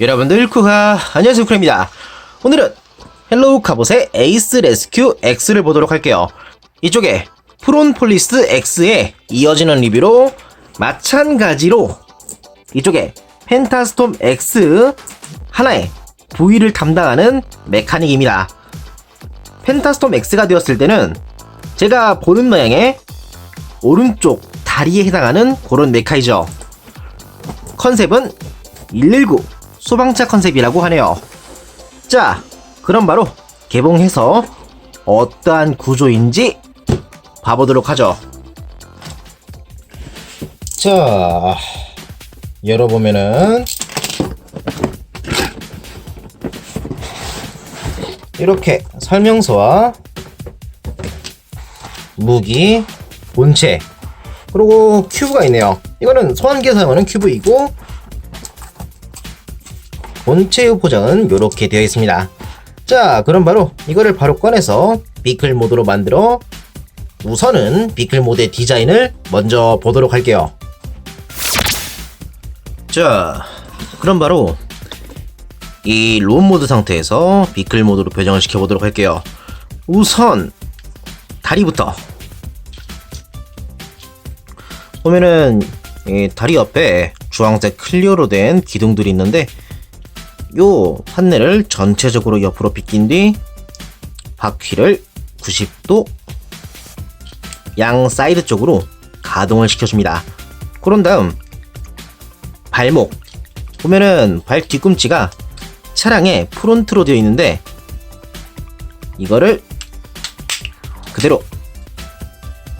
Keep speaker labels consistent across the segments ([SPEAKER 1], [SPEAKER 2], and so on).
[SPEAKER 1] 여러분들 쿠하 안녕하세요 쿠입니다. 오늘은 헬로우 카봇의 에이스 레스큐 X를 보도록 할게요. 이쪽에 프론 폴리스 X에 이어지는 리뷰로 마찬가지로 이쪽에 펜타스톰 X 하나의 부위를 담당하는 메카닉입니다. 펜타스톰 X가 되었을 때는 제가 보는 모양의 오른쪽 다리에 해당하는 그런 메카이죠. 컨셉은 119 소방차 컨셉이라고 하네요. 자, 그럼 바로 개봉해서 어떠한 구조인지 봐보도록 하죠. 자, 열어보면은 이렇게 설명서와 무기, 본체, 그리고 큐브가 있네요. 이거는 소환기에 사용하는 큐브이고 본체의 포장은 이렇게 되어 있습니다. 자, 그럼 바로 이거를 바로 꺼내서 비클 모드로 만들어 우선은 비클 모드의 디자인을 먼저 보도록 할게요. 자, 그럼 바로 이 롬 모드 상태에서 비클 모드로 배정을 시켜보도록 할게요. 우선 다리부터 보면은 이 다리 옆에 주황색 클리어로 된 기둥들이 있는데 요 판넬을 전체적으로 옆으로 비낀 뒤 바퀴를 90도 양 사이드 쪽으로 가동을 시켜줍니다. 그런 다음 발목 보면은 발 뒤꿈치가 차량의 프론트로 되어 있는데 이거를 그대로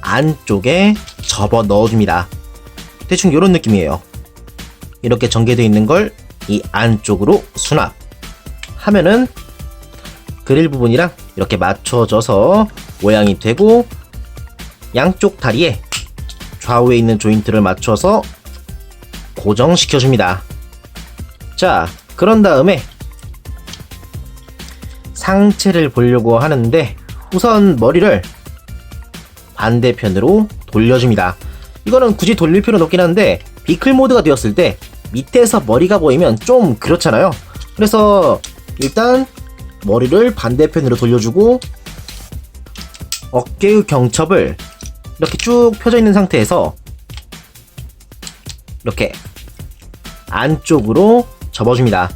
[SPEAKER 1] 안쪽에 접어 넣어줍니다. 대충 이런 느낌이에요. 이렇게 전개되어 있는 걸 이 안쪽으로 수납 하면은 그릴 부분이랑 이렇게 맞춰져서 모양이 되고 양쪽 다리에 좌우에 있는 조인트를 맞춰서 고정시켜 줍니다. 자, 그런 다음에 상체를 보려고 하는데 우선 머리를 반대편으로 돌려줍니다. 이거는 굳이 돌릴 필요는 없긴 한데 비클 모드가 되었을 때 밑에서 머리가 보이면 좀 그렇잖아요. 그래서 일단 머리를 반대편으로 돌려주고 어깨의 경첩을 이렇게 쭉 펴져 있는 상태에서 이렇게 안쪽으로 접어줍니다.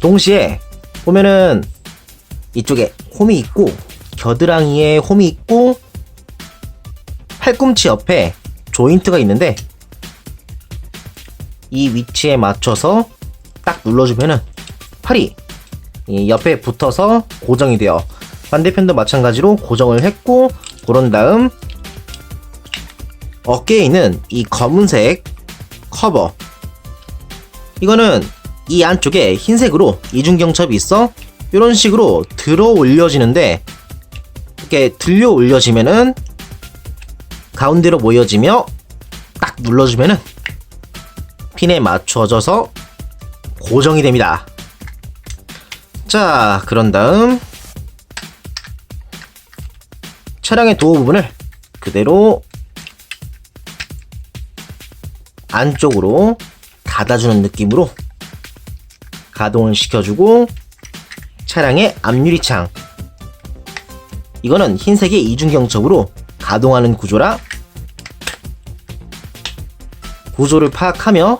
[SPEAKER 1] 동시에 보면은 이쪽에 홈이 있고 겨드랑이에 홈이 있고 팔꿈치 옆에 조인트가 있는데 이 위치에 맞춰서 딱 눌러주면은 팔이 이 옆에 붙어서 고정이 돼요. 반대편도 마찬가지로 고정을 했고 그런 다음 어깨에 있는 이 검은색 커버 이거는 이 안쪽에 흰색으로 이중경첩이 있어 이런 식으로 들어 올려지는데 이렇게 들려 올려지면은 가운데로 모여지며 딱 눌러주면은 핀에 맞춰져서 고정이 됩니다. 자, 그런 다음 차량의 도어 부분을 그대로 안쪽으로 닫아주는 느낌으로 가동을 시켜주고 차량의 앞유리창 이거는 흰색의 이중경첩으로 가동하는 구조라 구조를 파악하며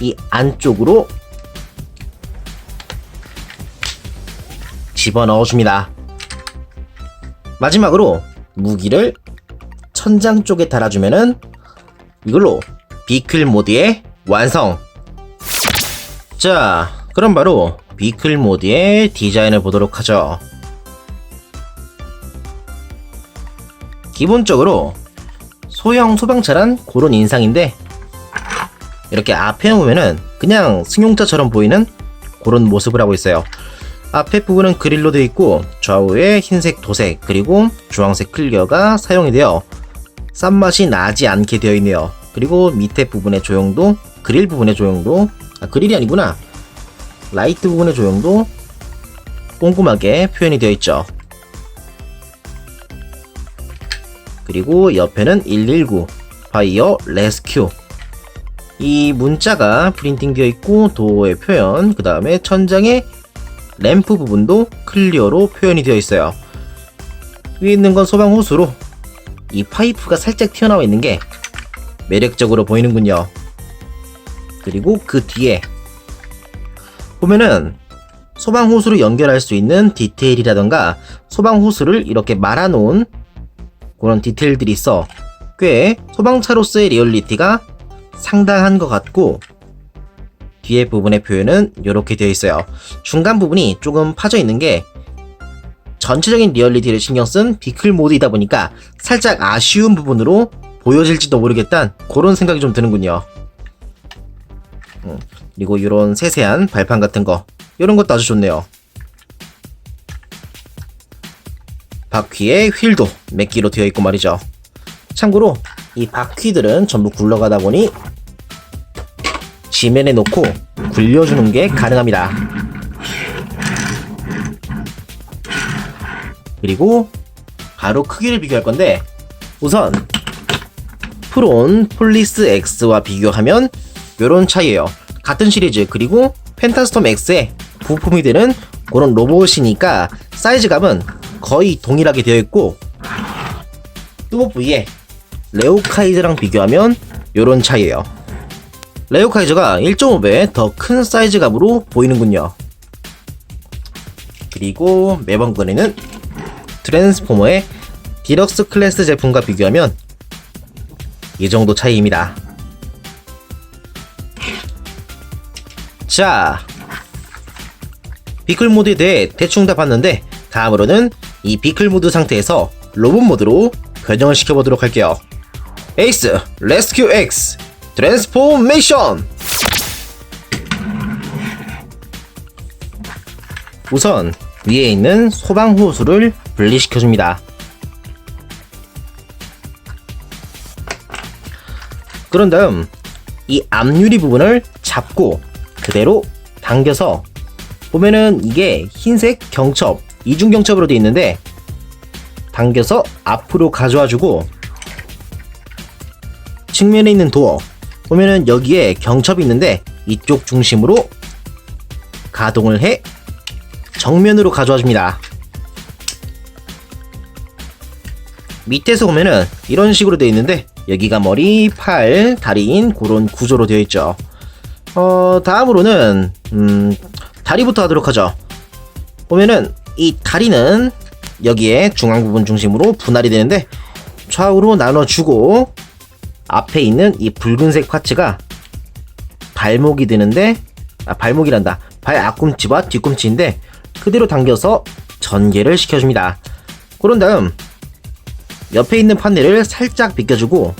[SPEAKER 1] 이 안쪽으로 집어넣어 줍니다. 마지막으로 무기를 천장 쪽에 달아주면은 이걸로 비클 모드의 완성! 자, 그럼 바로 비클 모드의 디자인을 보도록 하죠. 기본적으로 소형 소방차란 그런 인상인데 이렇게 앞에 보면은 그냥 승용차처럼 보이는 그런 모습을 하고 있어요. 앞에 부분은 그릴로 되어 있고 좌우에 흰색 도색 그리고 주황색 클리어가 사용이 되어 싼맛이 나지 않게 되어 있네요. 그리고 밑에 부분의 조형도 그릴 부분의 조형도 아, 그릴이 아니구나 라이트 부분의 조형도 꼼꼼하게 표현이 되어 있죠. 그리고 옆에는 119 파이어 레스큐 이 문자가 프린팅 되어 있고 도어의 표현, 그 다음에 천장의 램프 부분도 클리어로 표현이 되어 있어요. 위에 있는 건 소방 호수로 이 파이프가 살짝 튀어나와 있는 게 매력적으로 보이는군요. 그리고 그 뒤에 보면은 소방 호수로 연결할 수 있는 디테일이라던가 소방 호수를 이렇게 말아놓은 그런 디테일들이 있어 꽤 소방차로서의 리얼리티가 상당한 것 같고 뒤에 부분의 표현은 이렇게 되어 있어요. 중간 부분이 조금 파져 있는 게 전체적인 리얼리티를 신경 쓴 비클 모드이다 보니까 살짝 아쉬운 부분으로 보여질지도 모르겠다는 그런 생각이 좀 드는군요. 음, 그리고 이런 세세한 발판 같은 거 이런 것도 아주 좋네요. 바퀴에 휠도 메끼로 되어 있고 말이죠. 참고로 이 바퀴들은 전부 굴러가다 보니 지면에 놓고 굴려주는 게 가능합니다. 그리고 바로 크기를 비교할 건데 우선 프론 폴리스 X와 비교하면 이런 차이예요. 같은 시리즈 그리고 펜타스톰 X의 부품이 되는 그런 로봇이니까 사이즈감은 거의 동일하게 되어 있고 뚜보 V에 레오카이저랑 비교하면 이런 차이예요. 레오카이저가 1.5배 더 큰 사이즈감으로 보이는군요. 그리고 매번 꺼내는 트랜스포머의 디럭스 클래스 제품과 비교하면 이 정도 차이입니다. 자, 비클 모드에 대해 대충 다 봤는데 다음으로는 이 비클 모드 상태에서 로봇 모드로 변형을 시켜보도록 할게요. 에이스 레스큐 X 트랜스포메이션 우선 위에 있는 소방 호수를 분리시켜줍니다. 그런 다음 이 앞유리 부분을 잡고 그대로 당겨서 보면은 이게 흰색 경첩 이중 경첩으로 되어 있는데 당겨서 앞으로 가져와주고 측면에 있는 도어 보면은 여기에 경첩이 있는데 이쪽 중심으로 가동을 해 정면으로 가져와 줍니다. 밑에서 보면은 이런 식으로 되어 있는데 여기가 머리, 팔, 다리인 그런 구조로 되어 있죠. 어, 다음으로는 음, 다리부터 하도록 하죠. 보면은 이 다리는 여기에 중앙 부분 중심으로 분할이 되는데 좌우로 나눠주고 앞에 있는 이 붉은색 파츠가 발목이 되는데 아 발목이란다 발 앞꿈치와 뒤꿈치인데 그대로 당겨서 전개를 시켜줍니다. 그런 다음 옆에 있는 판넬을 살짝 비껴주고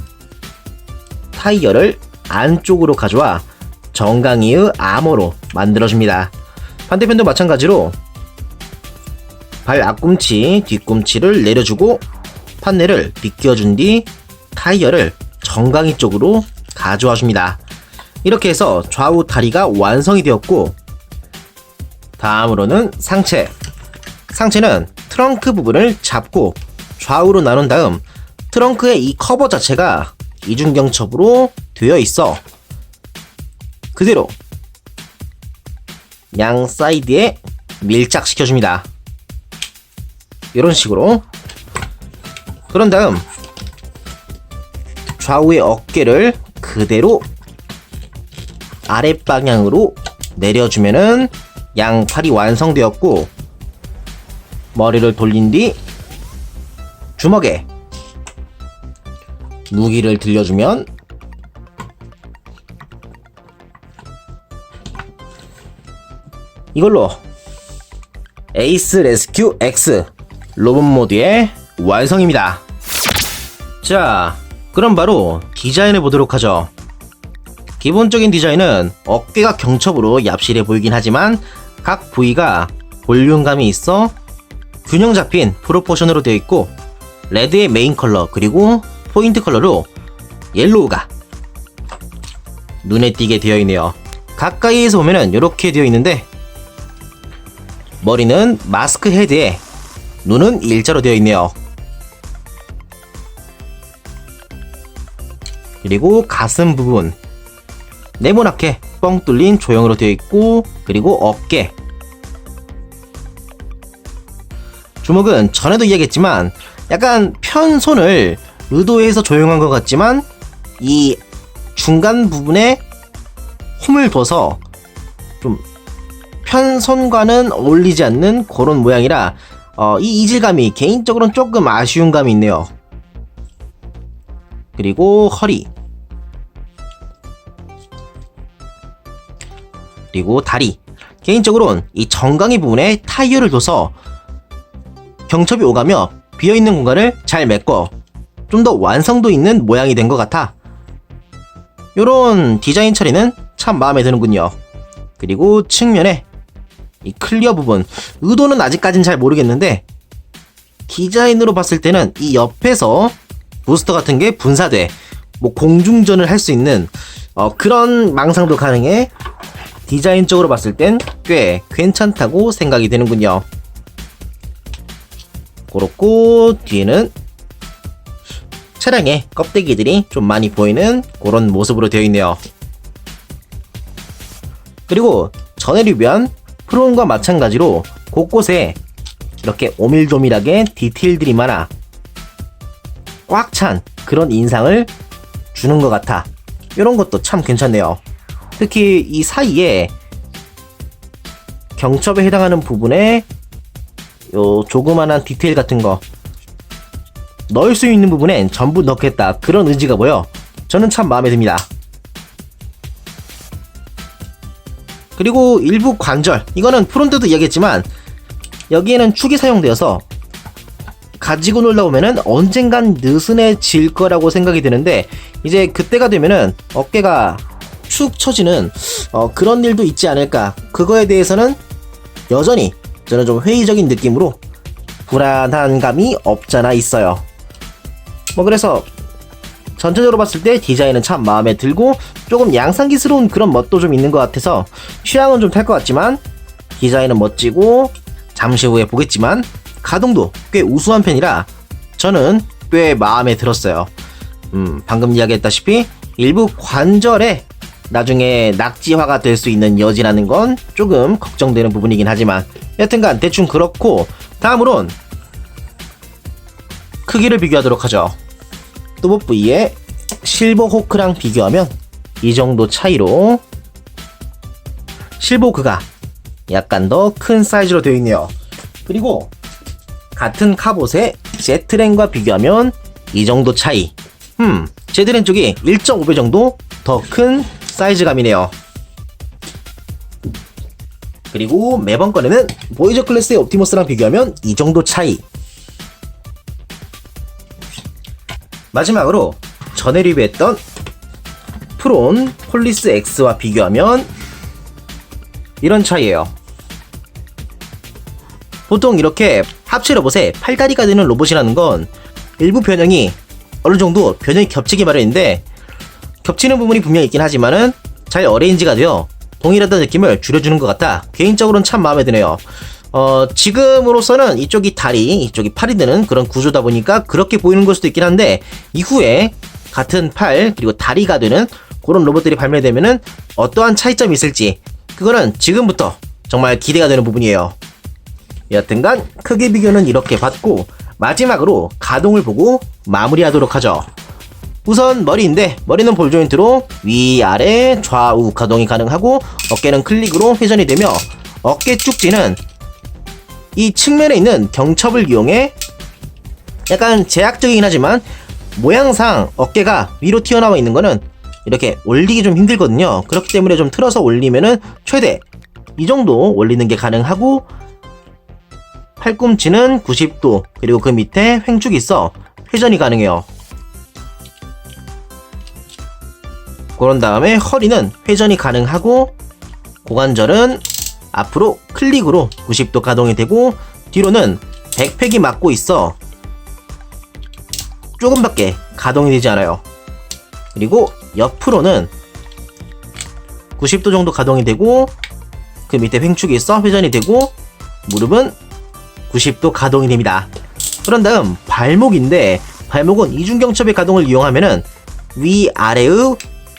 [SPEAKER 1] 타이어를 안쪽으로 가져와 정강이의 아머로 만들어줍니다. 반대편도 마찬가지로 발 앞꿈치, 뒤꿈치를 내려주고 판넬을 비껴준 뒤 타이어를 정강이 쪽으로 가져와 줍니다. 이렇게 해서 좌우 다리가 완성이 되었고 다음으로는 상체. 상체는 트렁크 부분을 잡고 좌우로 나눈 다음 트렁크의 이 커버 자체가 이중경첩으로 되어 있어 그대로 양 사이드에 밀착시켜줍니다. 이런 식으로 그런 다음 좌우의 어깨를 그대로 아랫방향으로 내려주면은 양 팔이 완성되었고 머리를 돌린 뒤 주먹에 무기를 들려주면 이걸로 에이스 레스큐 X 로봇 모드의 완성입니다. 자, 그럼 바로 디자인해 보도록 하죠. 기본적인 디자인은 어깨가 경첩으로 얍실해 보이긴 하지만 각 부위가 볼륨감이 있어 균형 잡힌 프로포션으로 되어 있고 레드의 메인 컬러 그리고 포인트 컬러로 옐로우가 눈에 띄게 되어 있네요. 가까이에서 보면은 이렇게 되어 있는데 머리는 마스크 헤드에 눈은 일자로 되어 있네요. 그리고 가슴 부분. 네모나게 뻥 뚫린 조형으로 되어 있고 그리고 어깨. 주먹은 전에도 이야기했지만 약간 편손을 의도해서 조용한 것 같지만 이 중간 부분에 홈을 둬서 좀 편손과는 어울리지 않는 그런 모양이라 어, 이 이질감이 개인적으로는 조금 아쉬운 감이 있네요. 그리고 허리 그리고 다리. 개인적으로는 이 정강이 부분에 타이어를 둬서 경첩이 오가며 비어있는 공간을 잘 메꿔 좀 더 완성도 있는 모양이 된 것 같아. 요런 디자인 처리는 참 마음에 드는군요. 그리고 측면에 이 클리어 부분. 의도는 아직까진 잘 모르겠는데 디자인으로 봤을 때는 이 옆에서 부스터 같은 게 분사돼 뭐 공중전을 할 수 있는 어, 그런 망상도 가능해 디자인적으로 봤을 땐 꽤 괜찮다고 생각이 되는군요. 그렇고 뒤에는 차량의 껍데기들이 좀 많이 보이는 그런 모습으로 되어 있네요. 그리고 전에 리뷰한 프론과 마찬가지로 곳곳에 이렇게 오밀조밀하게 디테일들이 많아 꽉 찬 그런 인상을 주는 것 같아. 이런 것도 참 괜찮네요. 특히 이 사이에 경첩에 해당하는 부분에 요 조그만한 디테일 같은 거 넣을 수 있는 부분엔 전부 넣겠다. 그런 의지가 보여. 저는 참 마음에 듭니다. 그리고 일부 관절. 이거는 프론트도 이야기했지만 여기에는 축이 사용되어서 가지고 놀다 보면은 언젠간 느슨해질 거라고 생각이 드는데 이제 그때가 되면은 어깨가 축 처지는 어, 그런 일도 있지 않을까 그거에 대해서는 여전히 저는 좀 회의적인 느낌으로 불안한 감이 없잖아 있어요 뭐 그래서 전체적으로 봤을 때 디자인은 참 마음에 들고 조금 양상기스러운 그런 멋도 좀 있는 것 같아서 취향은 좀 탈 것 같지만 디자인은 멋지고 잠시 후에 보겠지만 가동도 꽤 우수한 편이라 저는 꽤 마음에 들었어요. 음, 방금 이야기했다시피 일부 관절에 나중에 낙지화가 될 수 있는 여지라는 건 조금 걱정되는 부분이긴 하지만 여튼간 대충 그렇고 다음으론 크기를 비교하도록 하죠. 또봇 V의 실버 호크랑 비교하면 이 정도 차이로 실버 호크가 약간 더 큰 사이즈로 되어 있네요. 그리고 같은 카봇의 제트렌과 비교하면 이 정도 차이. 음, 제트렌 쪽이 1.5배 정도 더 큰 사이즈감이네요. 그리고 매번 꺼내는 보이저 클래스의 옵티머스랑 비교하면 이 정도 차이. 마지막으로 전에 리뷰했던 프론 폴리스 X와 비교하면 이런 차이예요. 보통 이렇게 합체 로봇에 팔다리가 되는 로봇이라는 건 일부 변형이 어느 정도 변형이 겹치기 마련인데 겹치는 부분이 분명히 있긴 하지만은 잘 어레인지가 되어 동일하다는 느낌을 줄여주는 것 같아 개인적으로는 참 마음에 드네요. 어, 지금으로서는 이쪽이 다리, 이쪽이 팔이 되는 그런 구조다 보니까 그렇게 보이는 걸 수도 있긴 한데 이후에 같은 팔 그리고 다리가 되는 그런 로봇들이 발매되면은 어떠한 차이점이 있을지 그거는 지금부터 정말 기대가 되는 부분이에요. 여튼간 크기 비교는 이렇게 봤고 마지막으로 가동을 보고 마무리하도록 하죠. 우선 머리인데 머리는 볼 조인트로 위아래 좌우 가동이 가능하고 어깨는 클릭으로 회전이 되며 어깨 쭉지는 이 측면에 있는 경첩을 이용해 약간 제약적이긴 하지만 모양상 어깨가 위로 튀어나와 있는 거는 이렇게 올리기 좀 힘들거든요. 그렇기 때문에 좀 틀어서 올리면은 최대 이 정도 올리는 게 가능하고 팔꿈치는 90도 그리고 그 밑에 횡축이 있어 회전이 가능해요. 그런 다음에 허리는 회전이 가능하고 고관절은 앞으로 클릭으로 90도 가동이 되고 뒤로는 백팩이 막고 있어 조금밖에 가동이 되지 않아요. 그리고 옆으로는 90도 정도 가동이 되고 그 밑에 횡축이 있어 회전이 되고 무릎은 90도 가동이 됩니다. 그런 다음 발목인데 발목은 이중경첩의 가동을 이용하면은 위아래의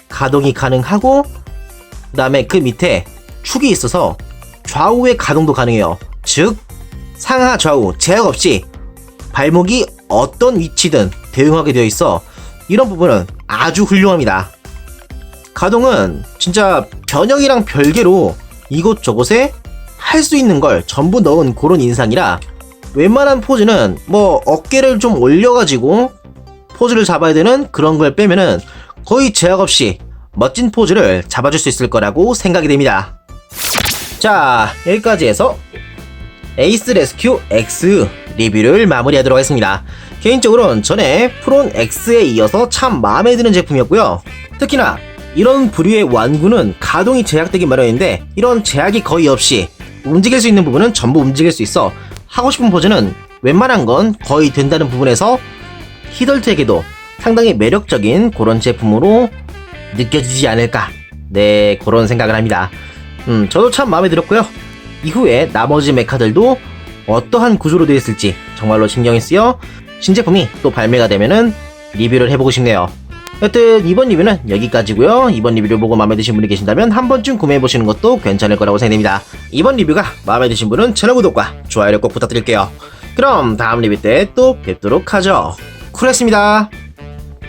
[SPEAKER 1] 가동이 가능하고 그 다음에 그 밑에 축이 있어서 좌우의 가동도 가능해요. 즉, 상하 좌우 제약 없이 발목이 어떤 위치든 대응하게 되어 있어 이런 부분은 아주 훌륭합니다. 가동은 진짜 변형이랑 별개로 이곳저곳에 할 수 있는 걸 전부 넣은 그런 인상이라 웬만한 포즈는 뭐 어깨를 좀 올려가지고 포즈를 잡아야 되는 그런 걸 빼면은 거의 제약 없이 멋진 포즈를 잡아줄 수 있을 거라고 생각이 됩니다. 자, 여기까지 해서 에이스 레스큐 X 리뷰를 마무리하도록 하겠습니다. 개인적으로는 전에 프론 X에 이어서 참 마음에 드는 제품이었고요. 특히나 이런 부류의 완구는 가동이 제약되기 마련인데 이런 제약이 거의 없이 움직일 수 있는 부분은 전부 움직일 수 있어 하고 싶은 포즈는 웬만한 건 거의 된다는 부분에서 히덜트에게도 상당히 매력적인 그런 제품으로 느껴지지 않을까. 네 그런 생각을 합니다. 음 저도 참 마음에 들었고요. 이후에 나머지 메카들도 어떠한 구조로 되어 있을지 정말로 신경이 쓰여 신제품이 또 발매가 되면은 리뷰를 해보고 싶네요. 여튼 이번 리뷰는 여기까지고요. 이번 리뷰를 보고 마음에 드신 분이 계신다면 한 번쯤 구매해보시는 것도 괜찮을 거라고 생각됩니다. 이번 리뷰가 마음에 드신 분은 채널 구독과 좋아요를 꼭 부탁드릴게요. 그럼 다음 리뷰 때 또 뵙도록 하죠. 쿨했습니다